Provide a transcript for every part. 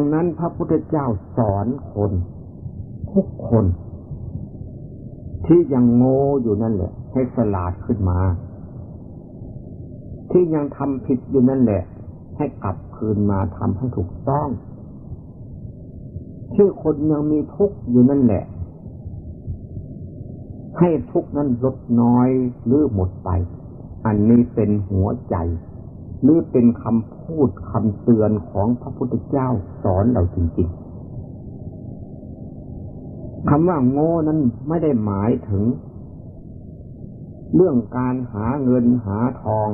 ดังนั้นพระพุทธเจ้าสอนคนทุกคน ที่ยังโง่อยู่นั่นแหละ ให้สลาดขึ้นมา ที่ยังทำผิดอยู่นั่นแหละ ให้กลับคืนมาทำให้ถูกต้อง ที่คนยังมีทุกข์อยู่นั่นแหละ ให้ทุกข์นั้นลดน้อยหรือหมดไป อันนี้เป็นหัวใจ หรือเป็นคำ พูดคำเตือนของพระพุทธเจ้าสอนเราจริงๆคำว่าโง่นั้นไม่ได้หมายถึง เรื่องการหาเงินหาทอง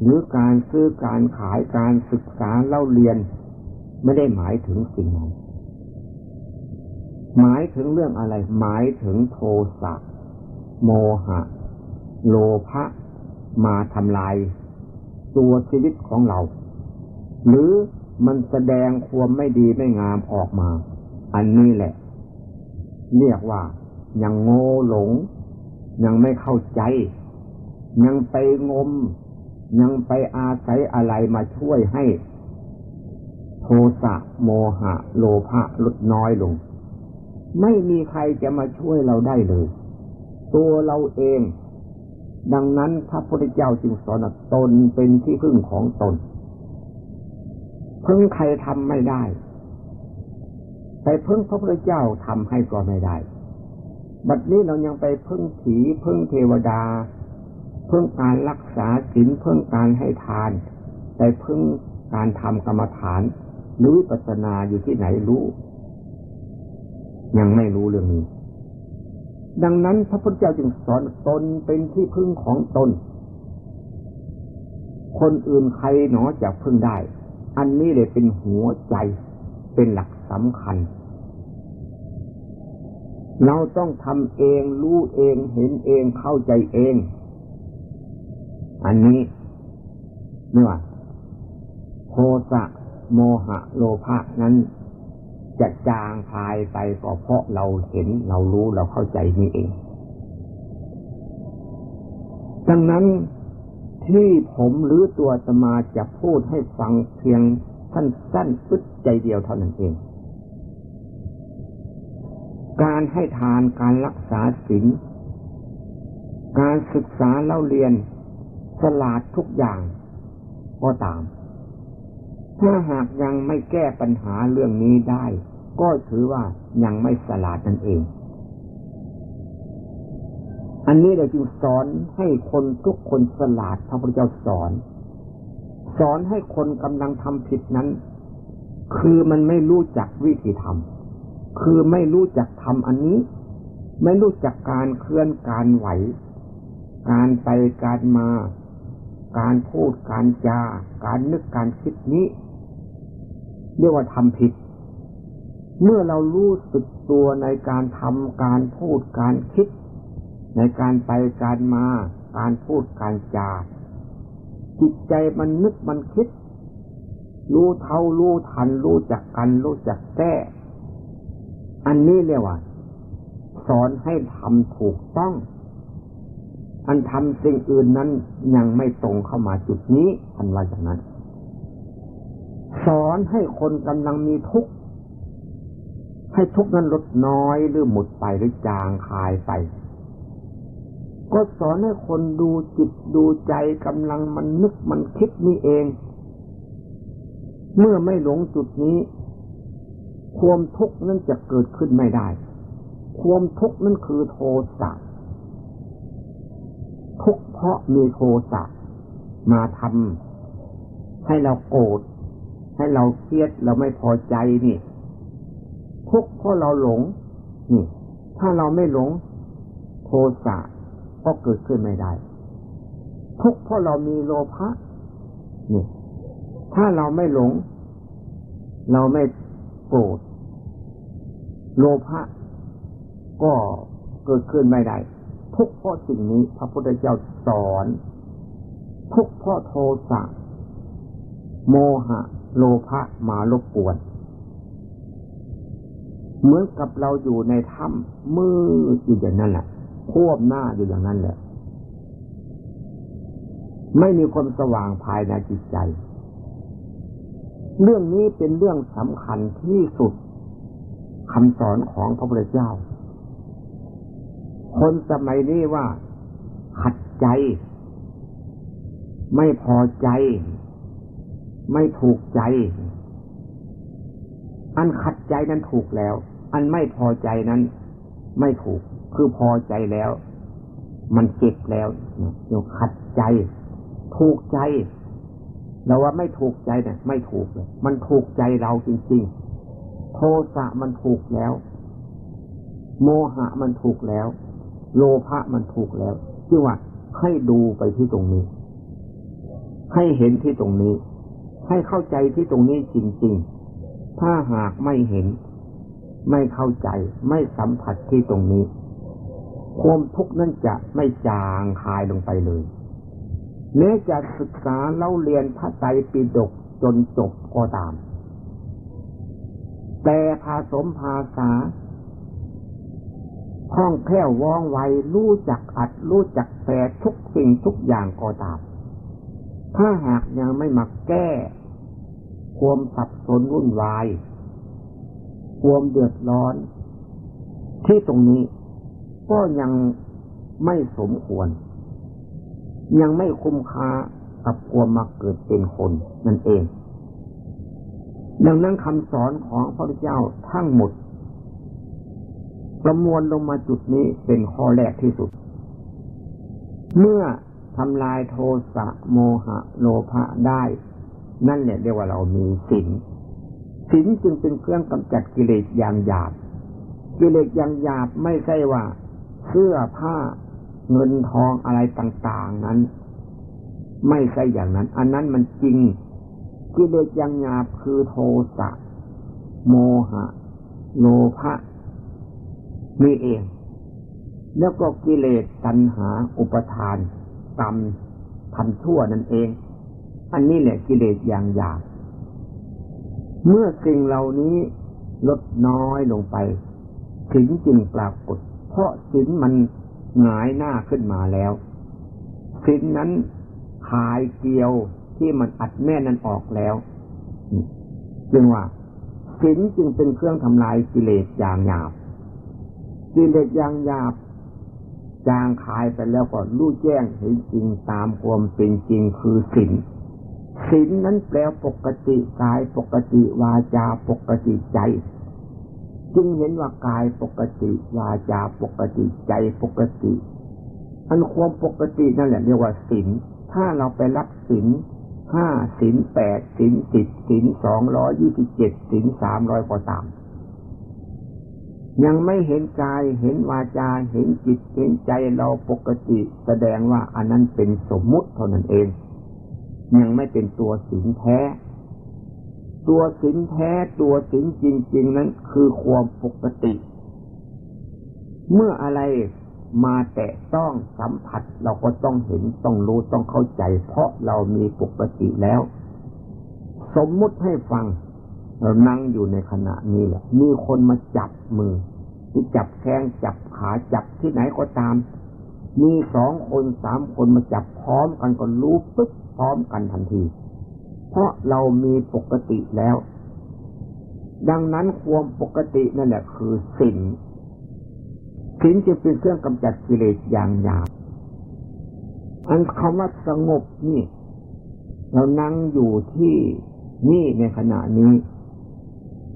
หรือการซื้อการขายการศึกษาเล่าเรียน ไม่ได้หมายถึงสิ่งนั้นหมายถึงเรื่องอะไร หมายถึงโทสะโมหะ โลภะมาทำลาย ตัวชีวิตของเรา หรือมันแสดงความไม่ดีไม่งามออกมา อันนี้แหละ เรียกว่า ยังโง่หลง ยังไม่เข้าใจ ยังไปงม ยังไปอาศัยอะไรมาช่วยให้ โทสะโมหะ โลภะลดน้อยลง ไม่มีใครจะมาช่วยเราได้เลย ตัวเราเอง ดังนั้นพระพุทธเจ้าจึงสอนตนเป็นที่พึ่งของตน พึ่งใครทำไม่ได้แต่พึ่งพระพุทธเจ้าทำให้ก็ไม่ได้ บัดนี้เรายังไปพึ่งผีพึ่งเทวดา พึ่งการรักษาศีลพึ่งการให้ทานแต่พึ่งการทำกรรมฐานหรือวิปัสสนาอยู่ที่ไหนรู้ ยังไม่รู้เรื่องนี้ ดังนั้นพระพุทธเจ้าจึงสอนตนเป็นที่พึ่งของตน คนอื่นใครหนอจะพึ่งได้ อันนี้เลยเป็นหัวใจเป็นหลักสำคัญ เราต้องทำเองรู้เองเห็นเองเข้าใจเอง อันนี้เมื่อโทสะโมหะโลภะนั้นจะจางพายไปก็เพราะเราเห็นเรารู้เราเข้าใจนี่เอง ดังนั้น ที่ผมหรือตัวสมาจะพูดให้ฟังเพียงสั้นๆอึดใจเดียวเท่านั้นเอง การให้ทานการรักษาศีลการศึกษาเล่าเรียนสลาดทุกอย่างก็ตาม ถ้าหากยังไม่แก้ปัญหาเรื่องนี้ได้ ก็ถือว่ายังไม่สลาดนั่นเอง อันนี้เราจึงสอนให้คนทุกคนสลาดพระพุทธเจ้าสอน สอนให้คนกำลังทำผิดนั้น คือมันไม่รู้จักวิธีทำคือไม่รู้จักทำอันนี้ ไม่รู้จักการเคลื่อนการไหว การไปการมา การพูดการจา การนึกการคิดนี้ เรียกว่าทำผิด เมื่อเรารู้สึกตัวในการทำการพูดการคิด ในการไปการมา การพูดการจา จิตใจมันนึกมันคิด รู้เท่ารู้ทัน รู้จักกัน รู้จักแก้อันนี้เรียกว่า สอนให้ทำถูกต้อง อันทำสิ่งอื่นนั้นยังไม่ตรงเข้ามาจุดนี้ทันว่าอย่างนั้น สอนให้คนกำลังมีทุกข์ให้ทุกข์นั้นลดน้อยหรือหมดไปหรือจางคายไป ก็สอนให้คนดูจิตดูใจกำลังมันนึกมันคิดนี่เอง เมื่อไม่หลงจุดนี้ ความทุกข์นั้นจะเกิดขึ้นไม่ได้ ความทุกข์นั้นคือโทสะทุกเพราะมีโทสะมาทำให้เราโกรธให้เราเครียดเราไม่พอใจนี่ทุกเพราะเราหลง นี่ ถ้าเราไม่หลง โทสะ ก็เกิดขึ้นไม่ได้ ทุกเพราะเรามีโลภะนี่ถ้าเราไม่หลง เราไม่โกรธโลภะก็เกิดขึ้นไม่ได้ ทุกเพราะสิ่งนี้พระพุทธเจ้าสอน ทุกเพราะโทสะโมหะ โลภะมารบกวน เหมือนกับเราอยู่ในถ้ำมืดอยู่อย่างนั้นแหละ ควบหน้าอยู่อย่างนั้นแหละ ไม่มีความสว่างภายในจิตใจ เรื่องนี้เป็นเรื่องสำคัญที่สุดคำสอนของพระพุทธเจ้า คนสมัยนี้ว่า ขัดใจ ไม่พอใจ ไม่ถูกใจ อันขัดใจนั้นถูกแล้ว อันไม่พอใจนั้นไม่ถูก คือพอใจแล้ว มันเจ็บแล้วโยขัดใจ ถูกใจเราว่าไม่ถูกใจเนี่ยไม่ถูกเลยมันถูกใจเราจริงๆ โทสะมันถูกแล้ว โมหะมันถูกแล้ว โลภะมันถูกแล้วจึงว่าให้ดูไปที่ตรงนี้ ให้เห็นที่ตรงนี้ ให้เข้าใจที่ตรงนี้จริง ๆ ถ้าหากไม่เห็น ไม่เข้าใจ ไม่สัมผัสที่ตรงนี้ ความทุกข์นั้นจะไม่จางคายลงไปเลยแม้จะศึกษาเล่าเรียนพระไตรปิฎกจนจบก็ตาม แต่ภาสมภาษาคล่องแคล่วว่องไวรู้จักอัดรู้จักแปลทุกสิ่งทุกอย่างก็ตาม ถ้าหากยังไม่มาแก้ ความสับสนวุ่นวาย ความเดือดร้อน ที่ตรงนี้ ก็ยังไม่สมควร ยังไม่คุ้มค่ากับความมาเกิดเป็นคนนั่นเอง ดังนั้นคำสอนของพระพุทธเจ้าทั้งหมด ประมวลลงมาจุดนี้เป็นข้อแรกที่สุด เมื่อทำลายโทสะโมหะโลภะได้ นั่นแหละเรียกว่าเรามีศีลศีลจึงเป็นเครื่องกำจัดกิเลสอย่างหยาบ กิเลสอย่างหยาบไม่ใช่ว่า เสื้อผ้าเงินทองอะไรต่างๆนั้น ไม่ใช่อย่างนั้น อันนั้นมันจริงกิเลสยังหยาบคือโทสะโมหะ โลภะนี่เอง แล้วก็กิเลสตัณหาอุปทานกรรมทำชั่วนั่นเอง อันนี้แหละกิเลสอย่างหยาบเมื่อสิ่งเหล่านี้ลดน้อยลงไปถึงจึงปรากฏ เพราะสิ่งมันหงายหน้าขึ้นมาแล้วสินนั้นขายเกี่ยวที่มันอัดแม่นั้นออกแล้วจึงว่าสินจึงเป็นเครื่องทำลายกิเลสอย่างหยาบกิเลสอย่างหยาบจางขายไปแล้วก็รู้แจ้งเห็นจริงตามความเป็นจริงคือสินสินนั้นแปลปกติกายปกติวาจาปกติใจ จึงเห็นว่ากายปกติ วาจาปกติใจปกติอันความปกตินั่นแหละเรียกว่าศีลถ้าเราไปรับศีลห้าศีลแปดศีลสิบศีลสองร้อยี่สิบเจ็ดศีลสามร้อยกว่าตาม ยังไม่เห็นกายเห็นวาจาเห็นจิตเห็นใจเราปกติแสดงว่าอันนั้นเป็นสมมุติเท่านั้นเอง ยังไม่เป็นตัวศีลแท้ ตัวสินแท้ตัวสินจริง ๆ นั้นคือความปกติ เมื่ออะไรมาแตะต้องสัมผัสเราก็ต้องเห็นต้องรู้ต้องเข้าใจ เพราะเรามีปกติแล้ว สมมุติให้ฟัง เรานั่งอยู่ในขณะนี้แหละ มีคนมาจับมือที่จับแข้งจับขาจับที่ไหนก็ตาม มีสองคนสามคนมาจับพร้อมกันก็รู้ปึ๊บพร้อมกันทันที เพราะเรามีปกติแล้ว ดังนั้นความปกตินั่นแหละคือสิ่งสิ่งจะเป็นเครื่องกำจัดกิเลสอย่างหยาบอันคำว่าสงบนี่ เรานั่งอยู่ที่นี่ในขณะนี้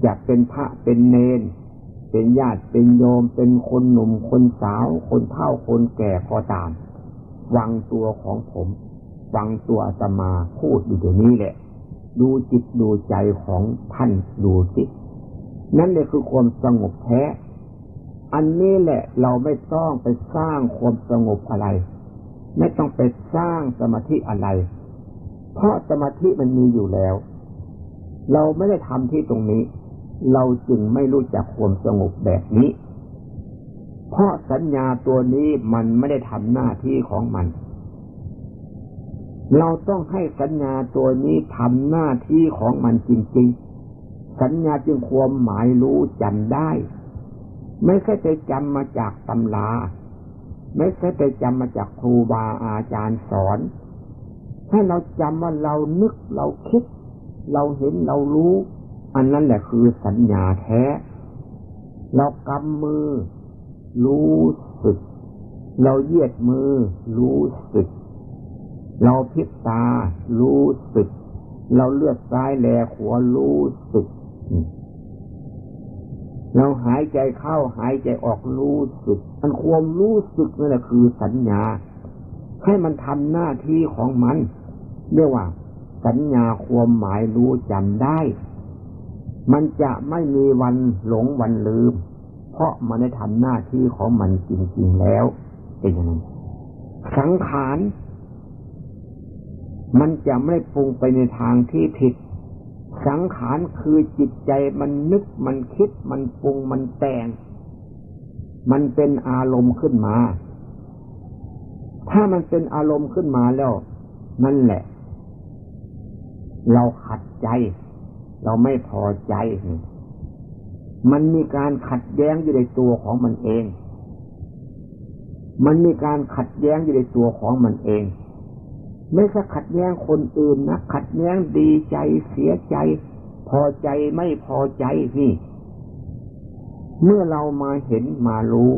จะเป็นพระเป็นเนน เป็นญาติเป็นโยม เป็นคนหนุ่มคนสาว คนเฒ่าคนแก่ก็ตาม วังตัวของผมฟังตัวอาตมาพูดอยู่เดี๋ยวนี้แหละ ดูจิตดูใจของท่านดูสินั่นเลยคือความสงบแท้ อันนี้แหละเราไม่ต้องไปสร้างความสงบอะไร ไม่ต้องไปสร้างสมาธิอะไร เพราะสมาธิมันมีอยู่แล้ว เราไม่ได้ทำที่ตรงนี้ เราจึงไม่รู้จักความสงบแบบนี้ เพราะสัญญาตัวนี้มันไม่ได้ทำหน้าที่ของมัน เราต้องให้สัญญาตัวนี้ทำหน้าที่ของมันจริง ๆ สัญญาจึงความหมายรู้จำได้ ไม่ใช่ไปจำมาจากตำราไม่ใช่ไปจำมาจากครูบาอาจารย์สอน ให้เราจำว่าเรานึกเราคิด เราเห็นเรารู้ อันนั้นแหละคือสัญญาแท้ เรากำมือ รู้สึก เราเยียดมือ รู้สึก เราพิษตารู้สึก เราเลือดซ้ายแลขวารู้สึก เราหายใจเข้าหายใจออกรู้สึก มันความรู้สึกนั่นแหละคือสัญญา ให้มันทำหน้าที่ของมัน เรียกว่า สัญญาความหมายรู้จำได้ มันจะไม่มีวันหลงวันลืม เพราะมันได้ทำหน้าที่ของมันจริงๆแล้วเป็นอย่างนั้นสังขาร มันจะไม่ปรุงไปในทางที่ผิด สังขารคือจิตใจมันนึกมันคิดมันปรุงมันแต่ง มันเป็นอารมณ์ขึ้นมา ถ้ามันเป็นอารมณ์ขึ้นมาแล้ว นั่นแหละ เราขัดใจ เราไม่พอใจ มันมีการขัดแย้งอยู่ในตัวของมันเอง มันมีการขัดแย้งอยู่ในตัวของมันเอง ไม่ใช่ขัดแย้งคนอื่นนะขัดแย้งดีใจเสียใจ พอใจไม่พอใจนี่ เมื่อเรามาเห็นมารู้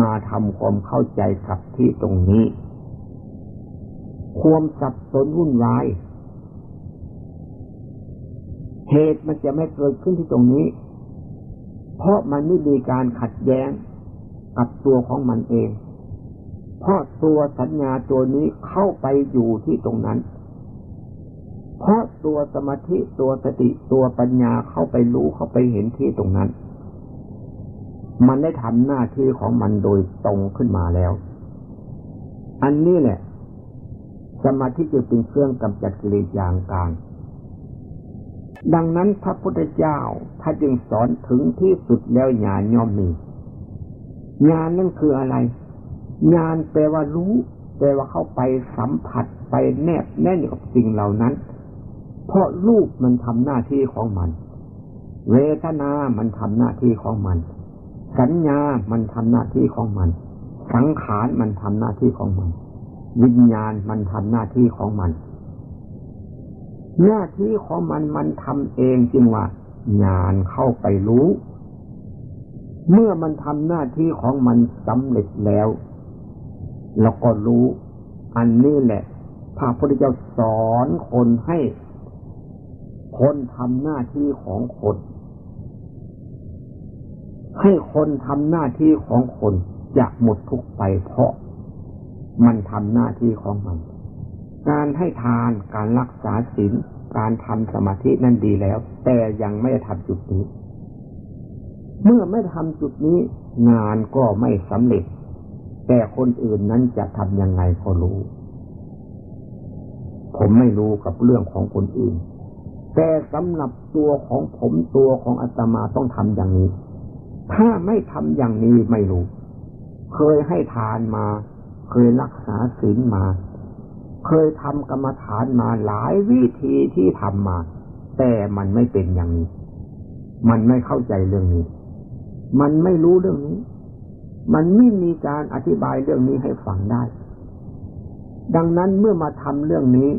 มาทำความเข้าใจกับที่ตรงนี้ ความสับสนวุ่นวาย เหตุมันจะไม่เกิดขึ้นที่ตรงนี้ เพราะมันไม่มีการขัดแย้งกับตัวของมันเอง เพราะตัวสัญญาตัวนี้เข้าไปอยู่ที่ตรงนั้น เพราะตัวสมาธิตัวสติตัวปัญญาเข้าไปรู้เข้าไปเห็นที่ตรงนั้น มันได้ทำหน้าที่ของมันโดยตรงขึ้นมาแล้ว อันนี้แหละ สมาธิจะเป็นเครื่องกำจัดกิเลสอย่างกลางดังนั้นพระพุทธเจ้าถ้าจึงสอนถึงที่สุดแล้วญาณย่อมมีญาณนั่นคืออะไร ญาณแปลว่ารู้ แปลว่าเข้าไปสัมผัสไปแนบแน่นกับสิ่งเหล่านั้น เพราะรูปมันทำหน้าที่ของมัน เวทนา มันทำหน้าที่ของมัน สัญญา มันทำหน้าที่ของมัน สังขารมันทำหน้าที่ของมัน วิญญาณมันทำหน้าที่ของมัน หน้าที่ของมันมันทำเองจึงว่าญาณเข้าไปรู้ เมื่อมันทำหน้าที่ของมันสำเร็จแล้ว เราก็รู้ อันนี้แหละพระพุทธเจ้าสอนคนให้ คนทำหน้าที่ของคน ให้คนทำหน้าที่ของคนจะหมดทุกไปเพราะมันทำหน้าที่ของมัน การให้ทานการรักษาศีลการทำสมาธินั่นดีแล้ว แต่ยังไม่ได้ทำจุดนี้ เมื่อไม่ทำจุดนี้ งานก็ไม่สำเร็จ แต่คนอื่นนั้นจะทำยังไงก็รู้ ผมไม่รู้กับเรื่องของคนอื่น แต่สำหรับตัวของผมตัวของอาตมาต้องทำอย่างนี้ ถ้าไม่ทำอย่างนี้ไม่รู้ เคยให้ทานมา เคยรักษาศีลมา เคยทำกรรมฐานมาหลายวิธีที่ทำมา แต่มันไม่เป็นอย่างนี้ มันไม่เข้าใจเรื่องนี้ มันไม่รู้เรื่องนี้ มันไม่มีการอธิบายเรื่องนี้ให้ฟังได้ ดังนั้นเมื่อมาทำเรื่องนี้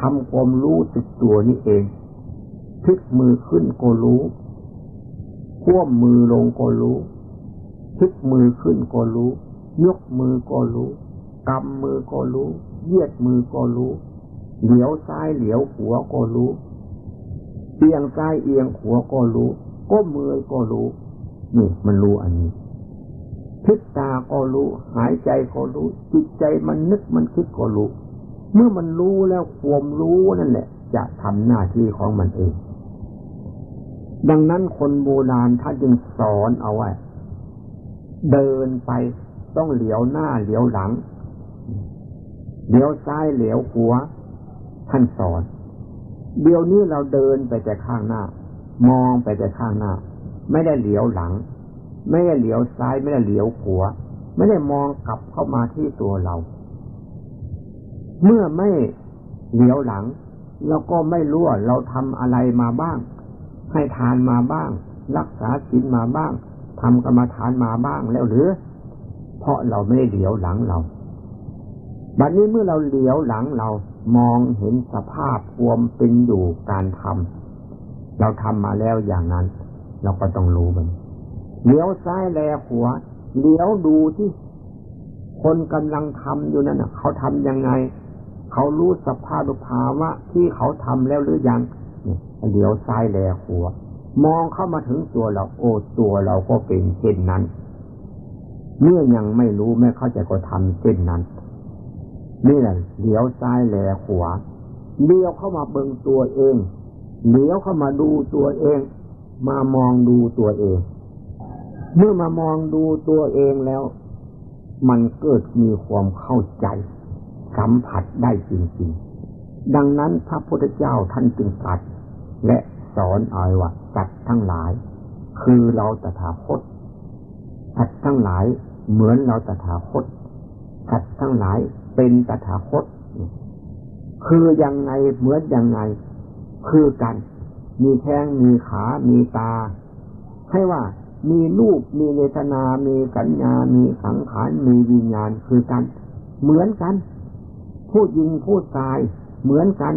ทำความรู้สึกตัวนี้เองพลิกมือขึ้นก็รู้ควบมือลงก็รู้พลิกมือขึ้นก็รู้ ยกมือก็รู้กำมือก็รู้เยียดมือก็รู้ เหลียวซ้ายเหลียวขวาก็รู้เอียงซ้ายเอียงขวาก็รู้ก้มมือก็รู้ นี่มันรู้อันนี้ พิษตาก็รู้ หายใจก็รู้ จิตใจมันนึกมันคิดก็รู้ เมื่อมันรู้แล้วความรู้นั่นแหละ จะทำหน้าที่ของมันเอง ดังนั้นคนโบราณท่านจึงสอนเอาไว้ เดินไปต้องเหลียวหน้าเหลียวหลัง เหลียวซ้ายเหลียวขวาท่านสอน เดี๋ยวนี้เราเดินไปแต่ข้างหน้า มองไปแต่ข้างหน้า ไม่ได้เหลียวหลัง ไม่ได้เหลียวซ้ายไม่ได้เหลียวขวาไม่ได้มองกลับเข้ามาที่ตัวเรา เมื่อไม่เหลียวหลังเราก็ไม่รู้ว่าเราทำอะไรมาบ้าง ให้ทานมาบ้าง รักษาศีลมาบ้างทำกรรมฐานมาบ้างแล้วหรือ เพราะเราไม่ได้เหลียวหลังเราบัดนี้เมื่อเราเหลียวหลังเรามองเห็นสภาพความเป็นอยู่การทำเราทำมาแล้วอย่างนั้น เราก็ต้องรู้มัน เลี้ยวซ้ายแลขวาเลี้ยวดูที่คนกำลังทำอยู่นั่นนะเขาทำยังไง เขารู้สภาพภาวะที่เขาทำแล้วหรือยังเนี่ยเลี้ยวซ้ายแลขวามองเข้ามาถึงตัวเรา โอ้ตัวเราก็เป็นเช่นนั้น เมื่อยังไม่รู้ไม่เข้าใจก็ทำเช่นนั้นนี่แหละเลี้ยวซ้ายแลขวาเลี้ยวเข้ามาเบิงตัวเองเลี้ยวเข้ามาดูตัวเอง มามองดูตัวเอง เมื่อมามองดูตัวเองแล้ว มันเกิดมีความเข้าใจ สัมผัสได้จริงๆ ดังนั้นพระพุทธเจ้าท่านจึงตรัสและสอนเอาไว้ว่าสัตว์ทั้งหลาย คือเราตถาคตสัตว์ทั้งหลายเหมือนเราตถาคตสัตว์ทั้งหลายเป็นตถาคต คือยังไงเหมือนยังไง คือกัน มีแข้งมีขา มีตา ให้ว่า มีรูปมีเวทนา มีสัญญา มีสังขาร มีวิญญาณคือกัน เหมือนกัน ผู้หญิงผู้ชาย เหมือนกัน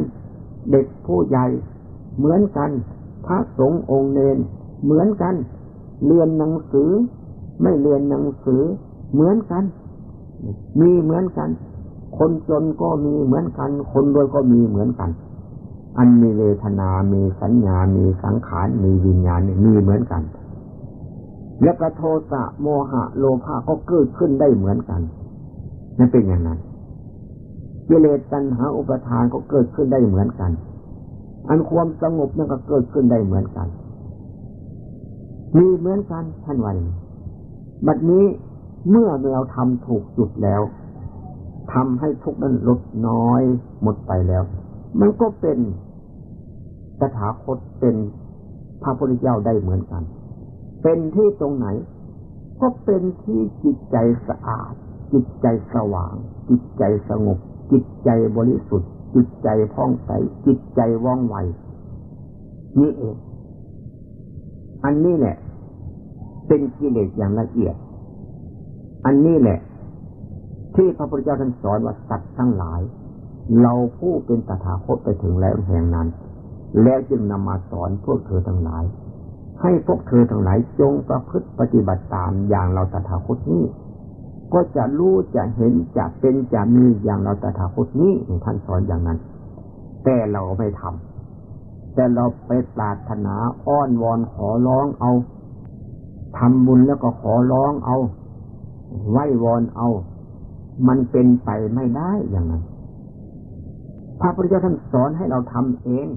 เด็กผู้ใหญ่ เหมือนกัน พระสงฆ์องค์เนน เหมือนกัน เรียนหนังสือ ไม่เรียนหนังสือ เหมือนกัน มีเหมือนกัน คนจนก็มีเหมือนกัน คนรวยก็มีเหมือนกัน อันมีเวทนา มีสัญญา มีสังขาร มีวิญญาณมีเหมือนกัน และกระโทสะโมหะโลภะก็เกิดขึ้นได้เหมือนกันนั่นเป็นอย่างนั้นกิเลสตัณหาอุปทานก็เกิดขึ้นได้เหมือนกัน อันความสงบนั่นก็เกิดขึ้นได้เหมือนกัน มีเหมือนกันท่านวันบัดนี้เมื่อเราทำถูกจุดแล้วทำให้ทุกข์นั้นลดน้อยหมดไปแล้ว มันก็เป็นตถาคตเป็นพระพุทธเจ้าได้เหมือนกัน เป็นที่ตรงไหนก็เป็นที่จิตใจสะอาด จิตใจสว่าง จิตใจสงบ จิตใจบริสุทธิ์ จิตใจผ่องใส จิตใจว่องไวนี่เอง อันนี้แหละ เป็นกิเลสอย่างละเอียด อันนี้แหละ ที่พระพุทธเจ้าท่านสอนว่าสัตว์ทั้งหลาย เราผู้เป็นตถาคตไปถึงแล้วแห่งนั้น แล้วจึงนำมาสอนพวกเธอทั้งหลาย ให้พวกเธอทั้งหลายจงประพฤติปฏิบัติตามอย่างเราตถาคตนี้ ก็จะรู้จะเห็นจะเป็นจะมีอย่างเราตถาคตนี้ท่านสอนอย่างนั้น แต่เราไม่ทำแต่เราไปปรารถนาอ้อนวอนขอร้องเอาทำบุญแล้วก็ขอร้องเอา ไหว้วอนเอา มันเป็นไปไม่ได้อย่างนั้นพระพุทธเจ้าท่านสอนให้เราทำเอง